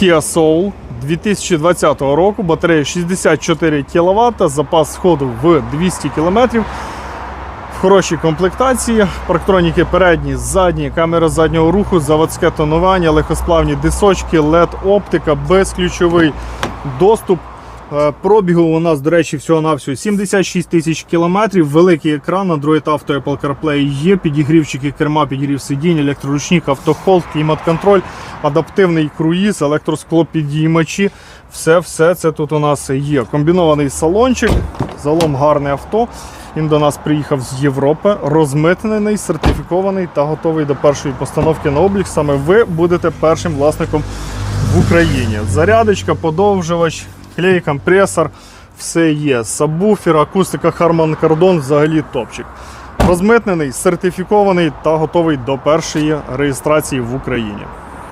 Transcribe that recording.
Kia Soul 2020 року, батарея 64 кВт, запас ходу в 200 км. В хорошій комплектації, парктроніки передні, задні, камера заднього руху, заводське тонування, легкосплавні дисочки, LED-оптика, безключовий доступ. Е, Пробігу у нас, до речі, всього-навсього 76 тисяч кілометрів. Великий екран, Android Auto, Apple CarPlay є, підігрівчики керма, підігрів сидінь, електроручник, автохолд, клімат-контроль, адаптивний круїз, електросклопідіймачі. Все, все це тут у нас є. Комбінований салончик, залом гарне авто. Він до нас приїхав з Європи, розмитнений, сертифікований та готовий до першої постановки на облік. Саме ви будете першим власником в Україні. Зарядочка, подовжувач, клей, компресор, все є. Сабвуфер, акустика Harman Kardon взагалі топчик. Розмитнений, сертифікований та готовий до першої реєстрації в Україні.